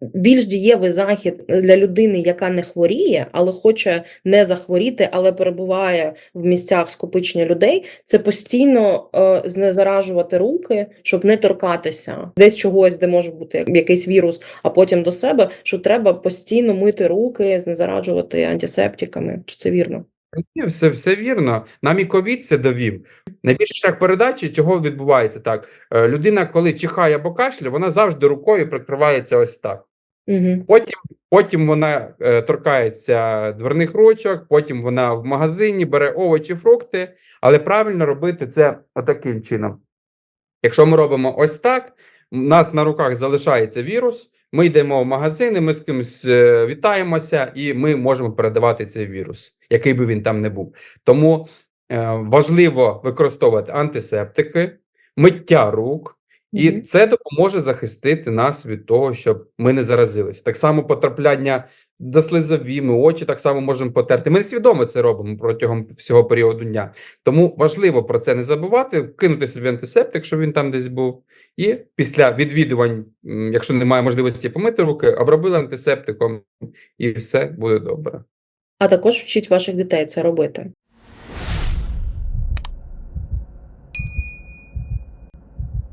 більш дієвий захід для людини, яка не хворіє, але хоче не захворіти, але перебуває в місцях скопичення людей, це постійно е, знезаражувати руки, щоб не торкатися десь чогось, де може бути якийсь вірус, а потім до себе, що треба постійно мити руки, знезараджувати антисептиками. Чи це вірно? Ні, все, все вірно. Нам і ковід це довів. Найбільший шлях передачі, чого відбувається так. Е, Людина, коли чихає або кашля, вона завжди рукою прикривається ось так. Угу. Потім, потім вона е, торкається дверних ручок, потім вона в магазині бере овочі, фрукти, але правильно робити це таким чином. Якщо ми робимо ось так, у нас на руках залишається вірус, ми йдемо в магазини, ми з кимось е, вітаємося, і ми можемо передавати цей вірус, який би він там не був. Тому е, важливо використовувати антисептики, миття рук. І Мгм. це допоможе захистити нас від того, щоб ми не заразилися. Так само потрапляння до слизові, ми очі так само можемо потерти. Ми несвідомо це робимо протягом всього періоду дня. Тому важливо про це не забувати, кинути собі антисептик, щоб він там десь був. І після відвідувань, якщо немає можливості помити руки, обробили антисептиком, і все буде добре. А також вчіть ваших дітей це робити.